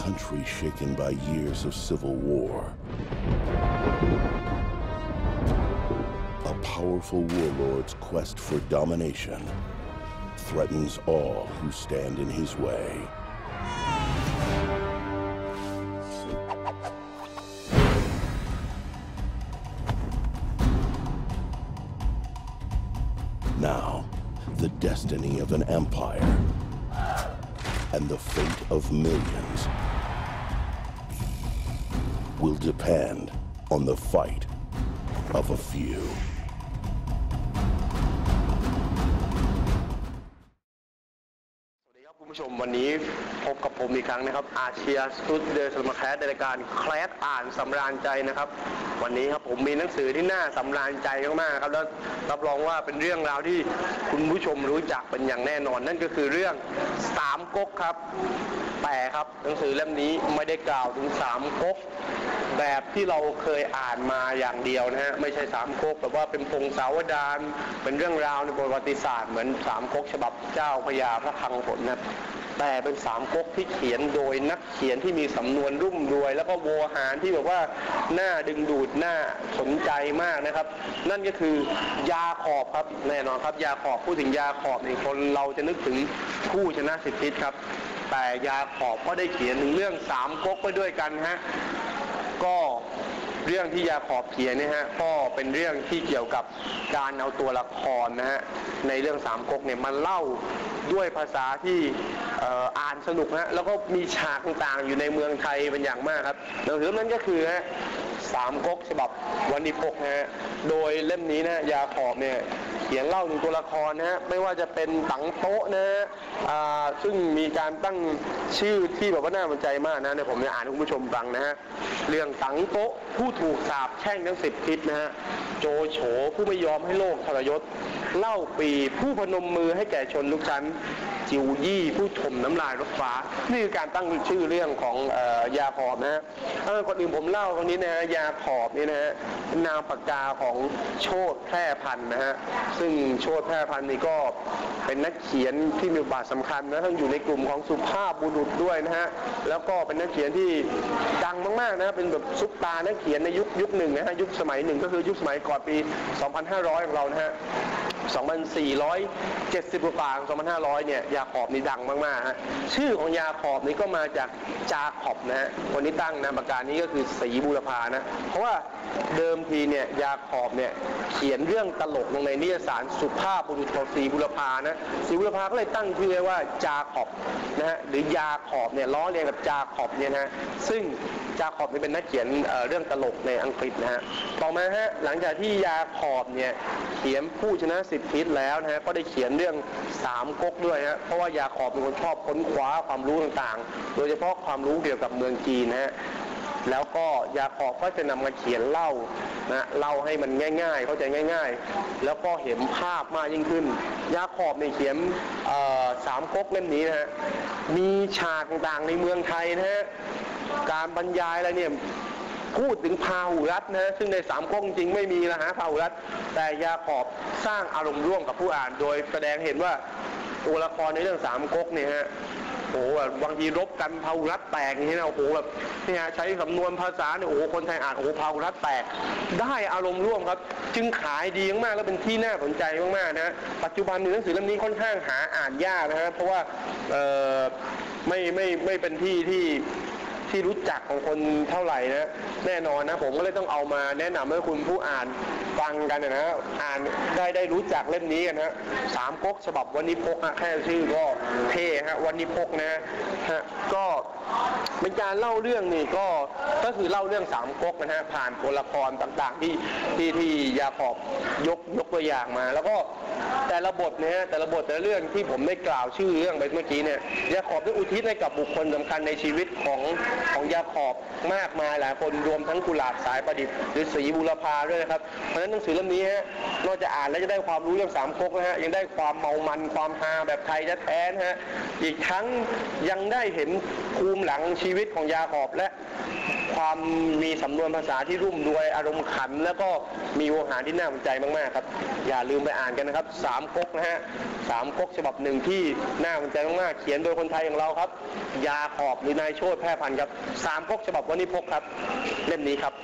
country shaken by years of civil war. A powerful warlord's quest for domination threatens all who stand in his way. Now, the destiny of an empire and the fate of millions will depend on the fight of a few. สวัสดีครับผู้ชมวันนี้พบกับผมอีกครั้งนะครับ อาเชียสตูดเดอร์สมาแคสในรายการแคลสอ่านสำราญใจนะครับ วันนี้ครับผมมีหนังสือที่น่าสำราญใจมากๆครับแล้วรับรองว่าเป็นเรื่องราวที่คุณผู้ชมรู้จักเป็นอย่างแน่นอน นั่นก็คือเรื่องสามก๊กครับ แต่ครับหนังสือเล่มนี้ไม่ได้กล่าวถึงสามก๊ก แบบที่เราเคยอ่านมาอย่างเดียวนะฮะไม่ใช่สามก๊กแบบว่าเป็นพงศาวดารเป็นเรื่องราวในประวัติศาสตร์เหมือนสามก๊กฉบับเจ้าพระยาพระคลังผลนะแต่เป็นสามก๊กที่เขียนโดยนักเขียนที่มีสำนวนรุ่มรวย แล้วก็โวหารที่แบบว่าหน่าดึงดูดหน่าสนใจมากนะครับ นั่นก็คือยาขอบครับแน่นอนครับ ยาขอบพูดถึงยาขอบในคนเราจะนึกถึงผู้ชนะสิทธิศครับ แต่ยาขอบก็ได้เขียนถึงเรื่องสามก๊กไปด้วยกันฮะ ก็เรื่องที่ยาขอบเขียนนี่ฮะก็เป็นเรื่องที่เกี่ยวกับการเอาตัวละครนะฮะในเรื่องสามก๊กเนี่ยมันเล่าด้วยภาษาที่อ่ออ่านสนุกฮะแล้วก็มีฉากต่างๆอยู่ในเมืองไทยเป็นอย่างมากครับหนังสือเล่มนั้นก็คือฮะสามก๊กฉบับวันนิพกนะฮะโดยเล่มนี้นะยาขอบเนี่ย เขียนเล่าถึงตัวละครนะฮะไม่ว่าจะเป็นตังโต๊ะนะฮะอ่าซึ่งมีการตั้งชื่อที่แบบว่าน่าสนใจมากนะเนี่ยผมจะอ่านให้คุณผู้ชมฟังนะฮะเรื่องตังโต๊ะผู้ถูกสาปแช่งทั้งสิบทิศนะฮะโจโฉผู้ไม่ยอมให้โลกทรยศ เล่าปีผู้พนมมือให้แก่ชนทุกชั้น จิวยี่ผู้ถมน้ำลายรถฟ้า นี่คือการตั้งชื่อเรื่องของออยาขอบนะฮะเออก่อนอื่นผมเล่าตรงนี้นะฮะยาขอบนี่นะฮะเป็นนามปากกาของโชตแพร่พันธ์นะฮะซึ่งโชตแพร่พันธ์นี่ก็เป็นนักเขียนที่มีบทบาทสำคัญนะทั้งอยู่ในกลุ่มของสุภาพบุรุษด้วยนะฮะแล้วก็เป็นนักเขียนที่ดังมากๆนะเป็นแบบซุปตานักเขียนในยุคยุคหนึ่งนะฮะยุคสมัยหนึ่งก็คือยุคสมัยก่อนปี 2500 ของเรานะฮะ 2,470กว่า2,500 เนี่ย ยาขอบนี่ดังมากๆฮะ ชื่อของยาขอบนี่ก็มาจากจาขอบนะฮะคนที่ตั้งนามปากกานี้ก็คือศรีบุรพานะ เพราะว่าเดิมทีเนี่ยยาขอบเนี่ยเขียนเรื่องตลกลงในนิยสารสุภาพบุรุษของศรีบุรพานะศรีบุรพาก็เลยตั้งชื่อว่าจาขอบนะฮะหรือยาขอบเนี่ยล้อเลียนกับจาขอบเนี่ยนะฮะซึ่งจาขอบนี่เป็นนักเขียนเเรื่องตลกในอังกฤษนะฮะต่อมาฮะหลังจากที่ยาขอบเนี่ยเขียนผู้ชนะสิบทิศแล้วนะฮะก็ได้เขียนเรื่องสามก๊กด้วยฮะเพราะว่ายาขอบเป็นคนชอบค้นคว้าความรู้ต่างๆ โดยเฉพาะความรู้เกี่ยวกับเมืองจีนนะฮะแล้วก็ยาขอบก็จะนำมาเขียนเล่านะเล่าให้มันง่าย ๆ เข้าใจง่าย ๆ แล้วก็เห็นภาพมากยิ่งขึ้น ยาขอบในยเขียนสามก๊กเล่มนี้นะฮะมีฉากต่างๆในเมืองไทยนะฮะการบรรยายอะไรเนี่ย พูดถึงพาหุรัตน์นะซึ่งในสามก๊กจริงไม่มีนะฮะพาหุรัตน์แต่ยาขอบสร้างอารมณ์ร่วมกับผู้อ่านโดยแสดงเห็นว่าตัวละครในเรื่องสามก๊กเนี่ยฮะโอ้โหแบบบางทีรบกันพาหุรัตน์แตกอย่างนี้นะโอ้โหแบบนี่ฮะใช้สำนวนภาษาเนี่ยโอ้โหคนไทยอ่านโอ้โหพาหุรัตน์แตก ได้อารมณ์ร่วมครับ จึงขายดีมากๆแล้วเป็นที่น่าสนใจมากๆนะปัจจุบันหนังสือเล่มนี้ค่อนข้างหาอ่านยากนะฮะเพราะว่าเออไม่ไม่ไม่เป็นที่ที่ ที่รู้จักของคนเท่าไหร่นะแน่นอนนะ ผมก็เลยต้องเอามาแนะนำให้คุณผู้อ่านฟังกันนะฮะอ่านได้ได้รู้จักเล่มนี้กันฮะสามก๊กฉบับวันนี้พกฮะแค่ชื่อก็เท่ฮะวันนี้พกนะฮะก็ เป็นการเล่าเรื่องนี่ก็ก็คือเล่าเรื่องสามก๊กนะฮะผ่านตัวละครต่างๆ ที่ที่ที่ยาขอบยกยกตัวอย่างมา แล้วก็แต่ละบทเนี่ยฮะแต่ละบทแต่ละเรื่องที่ผมได้กล่าวชื่อเรื่องไปเมื่อกี้เนี่ยยาขอบได้อุทิศให้กับบุคคลสำคัญในชีวิตของของยาขอบมากมายหลายคนรวมทั้งกุหลาบสายประดิษฐ์หรือสีบุรพาด้วยนะครับเพราะฉะนั้นหนังสือเล่มนี้ฮะนอกจากอ่านแล้วจะได้ความรู้เรื่องสามก๊กนะฮะยังได้ความเมามันความฮาแบบไทยแท้ๆนะฮะอีกทั้งยังได้เห็นภูมหลังชีวิตของยาขอบและความมีสำนวนภาษาที่รุ่มรวยอารมณ์ขัน แล้วก็มีโวหารที่น่าสนใจมากๆครับ อย่าลืมไปอ่านกันนะครับสามก๊กนะฮะสามก๊กฉบับหนึ่งที่น่าสนใจมากๆเขียนโดยคนไทยอย่างเราครับ ยาขอบหรือนายโชติแพร่พันธ์ครับสามก๊กฉบับวันนี้พกครับ เล่มนี้ครับ